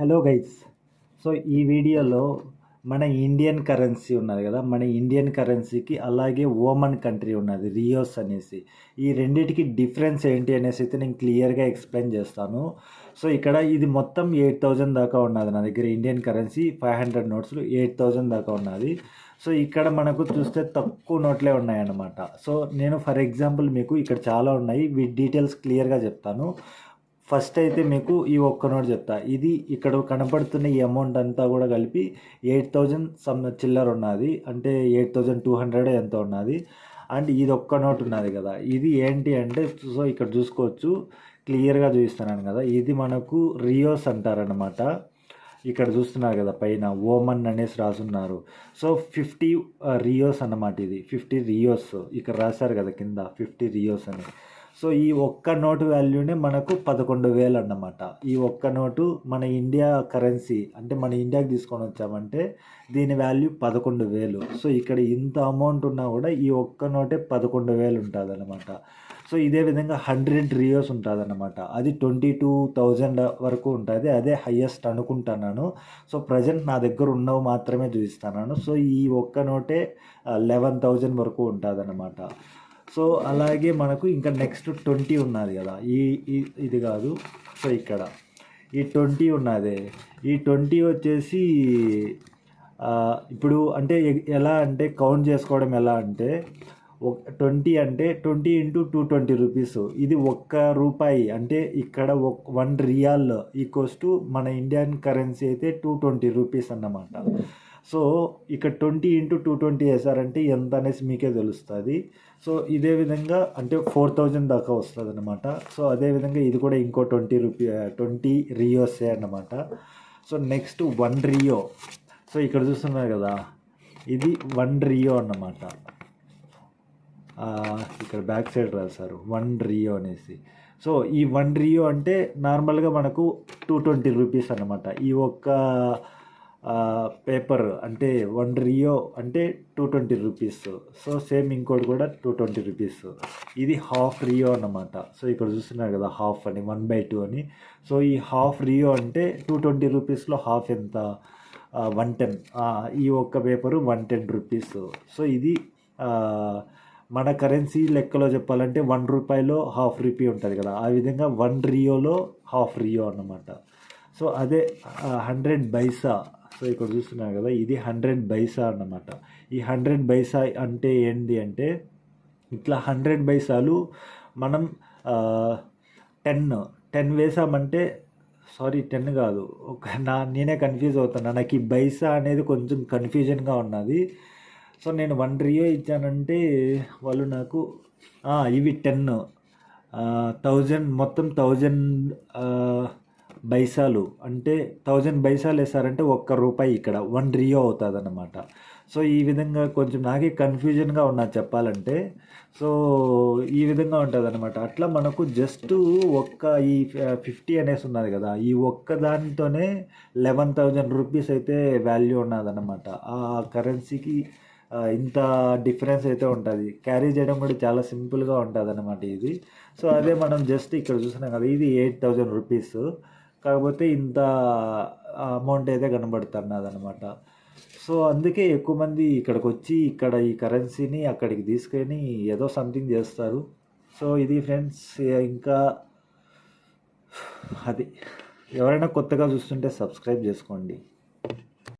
Hello guys so ఈ వీడియోలో మన ఇండియన్ కరెన్సీ ఉన్నది కదా మన ఇండియన్ కరెన్సీకి అలాగే ఓమన్ కంట్రీ ఉన్నది రియోస్ అనేసి. ఈ రెండింటికి డిఫరెన్స్ ఏంటి అనేసి అయితే నేను క్లియర్గా ఎక్స్ప్లెయిన్ చేస్తాను. సో ఇక్కడ ఇది మొత్తం ఎయిట్ థౌజండ్ దాకా ఉన్నది నా దగ్గర ఇండియన్ కరెన్సీ ఫైవ్ హండ్రెడ్ నోట్స్లు ఎయిట్ థౌజండ్ దాకా ఉన్నది. సో ఇక్కడ మనకు చూస్తే తక్కువ నోట్లే ఉన్నాయన్నమాట. సో నేను ఫర్ ఎగ్జాంపుల్ మీకు ఇక్కడ చాలా ఉన్నాయి వీటి డీటెయిల్స్ క్లియర్గా చెప్తాను. ఫస్ట్ అయితే మీకు ఈ ఒక్క నోట్ చెప్తా. ఇది ఇక్కడ కనపడుతున్న ఈ అమౌంట్ అంతా కూడా కలిపి ఎయిట్ థౌజండ్ సమ్ చిల్లర ఉన్నది. అంటే ఎయిట్ థౌజండ్ టూ హండ్రెడ్ ఎంత ఉన్నది. అండ్ ఇది ఒక్క నోట్ ఉన్నది కదా. ఇది ఏంటి అంటే సో ఇక్కడ చూసుకోవచ్చు. క్లియర్గా చూపిస్తున్నాను కదా. ఇది మనకు రియోస్ అంటారనమాట ఇక్కడ చూస్తున్నారు కదా పైన ఓమన్ అనేసి రాసున్నారు. సో ఫిఫ్టీ రియోస్ అన్నమాట ఇది. Fifty rials. ఇక్కడ రాశారు కదా కింద ఫిఫ్టీ రియోస్ అని. సో ఈ ఒక్క నోటు వాల్యూనే మనకు పదకొండు వేలు అన్నమాట. ఈ ఒక్క నోటు మన ఇండియా కరెన్సీ అంటే మన ఇండియాకి తీసుకొని వచ్చామంటే దీని వాల్యూ పదకొండు వేలు. సో ఇక్కడ ఇంత అమౌంట్ ఉన్నా కూడా ఈ ఒక్క నోటే పదకొండు వేలు ఉంటుంది అనమాట సో ఇదే విధంగా హండ్రెడ్ రియోస్ ఉంటుంది అనమాట అది ట్వంటీ టూ థౌజండ్ వరకు ఉంటుంది. అదే హయ్యెస్ట్ అనుకుంటున్నాను. సో ప్రజెంట్ నా దగ్గర ఉన్నవి మాత్రమే చూపిస్తున్నాను. సో ఈ ఒక్క నోటే లెవెన్ థౌజండ్ వరకు ఉంటుంది అనమాట సో అలాగే మనకు ఇంకా నెక్స్ట్ ట్వంటీ ఉన్నది కదా. ఈ ఇది కాదు. సో ఇక్కడ. ఈ ట్వంటీ ఉన్నది. ఈ ట్వంటీ వచ్చేసి ఇప్పుడు అంటే ఎలా అంటే కౌంట్ చేసుకోవడం ఎలా అంటే ట్వంటీ అంటే twenty into two twenty rupees ఇది ఒక్క రూపాయి. అంటే ఇక్కడ వన్ రియాల్ ఈక్వల్స్ టు మన ఇండియన్ కరెన్సీ అయితే టూ ట్వంటీ రూపీస్ అన్నమాట. సో ఇక్కడ ట్వంటీ ఇంటూ టూ ట్వంటీ వేసారంటే ఎంత అనేసి మీకే తెలుస్తుంది. సో ఇదే విధంగా అంటే ఫోర్ థౌజండ్ దాకా వస్తుంది అనమాట సో అదే విధంగా ఇది కూడా ఇంకో ట్వంటీ రూపీ ట్వంటీ రియోసే అన్నమాట. So next one rial. So ఇక్కడ చూస్తున్నారు కదా ఇది వన్ రియో అన్నమాట. ఇక్కడ బ్యాక్ సైడ్ రాశారు వన్ రియో అనేసి. సో ఈ వన్ రియో అంటే నార్మల్గా మనకు టూ ట్వంటీ రూపీస్ అనమాట ఈ ఒక్క పేపర్ అంటే వన్ రియో అంటే two twenty rupees so same ఇంకోటి కూడా టూ ట్వంటీ రూపీస్ ఇది హాఫ్ రియో అన్నమాట. సో ఇక్కడ చూస్తున్నారు కదా హాఫ్ అని వన్ బై టూ అని. సో ఈ హాఫ్ రియో అంటే టూ ట్వంటీ రూపీస్లో హాఫ్ ఎంత? వన్ టెన్ ఈ ఒక్క paper one ten rupees so ఇది మన కరెన్సీ లెక్కలో చెప్పాలంటే వన్ రూపాయిలో హాఫ్ రూపీ ఉంటుంది కదా. ఆ విధంగా వన్ రియోలో హాఫ్ రియో అన్నమాట. సో అదే హండ్రెడ్ బైసా సో ఇక్కడ చూస్తున్నారు కదా ఇది హండ్రెడ్ బైసా అన్నమాట. ఈ హండ్రెడ్ బైసా అంటే ఏంటి అంటే ఇట్లా హండ్రెడ్ బైసాలు మనం టెన్ టెన్ వేసామంటే సారీ టెన్ కాదు ఒక నా నేనే కన్ఫ్యూజ్ అవుతున్నా. నాకు ఈ బైసా అనేది కొంచెం కన్ఫ్యూజన్గా ఉన్నది. సో నేను వన్ రియో ఇచ్చానంటే వాళ్ళు నాకు ఇవి టెన్ థౌజండ్ మొత్తం థౌజండ్ బైసాలు అంటే థౌజండ్ బైసాలు వేసారంటే ఒక్క రూపాయి ఇక్కడ వన్ రియో అవుతుంది అన్నమాట సో ఈ విధంగా కొంచెం నాకే కన్ఫ్యూజన్గా ఉన్నది చెప్పాలంటే. సో ఈ విధంగా ఉంటుంది అనమాట అట్లా మనకు జస్ట్ ఒక్క ఈ ఫిఫ్టీ అనేసి ఉన్నది కదా ఈ ఒక్క దానితోనే లెవెన్ థౌజండ్ రూపీస్ అయితే వాల్యూ ఉన్నదన్నమాట. ఆ కరెన్సీకి ఇంత డిఫరెన్స్ అయితే ఉంటుంది. క్యారీ చేయడం కూడా చాలా సింపుల్గా ఉంటుంది అనమాట ఇది. సో అదే మనం జస్ట్ ఇక్కడ చూస్తున్నాం కదా ఇది ఎయిట్ థౌజండ్ రూపీస్. కాకపోతే ఇంత అమౌంట్ అయితే కనబడుతున్నది అనమాట సో అందుకే ఎక్కువ మంది ఇక్కడికి వచ్చి ఇక్కడ ఈ కరెన్సీని అక్కడికి తీసుకొని ఏదో సంథింగ్ చేస్తారు. సో ఇది ఫ్రెండ్స్ ఇంకా అది. ఎవరైనా కొత్తగా చూస్తుంటే సబ్స్క్రైబ్ చేసుకోండి.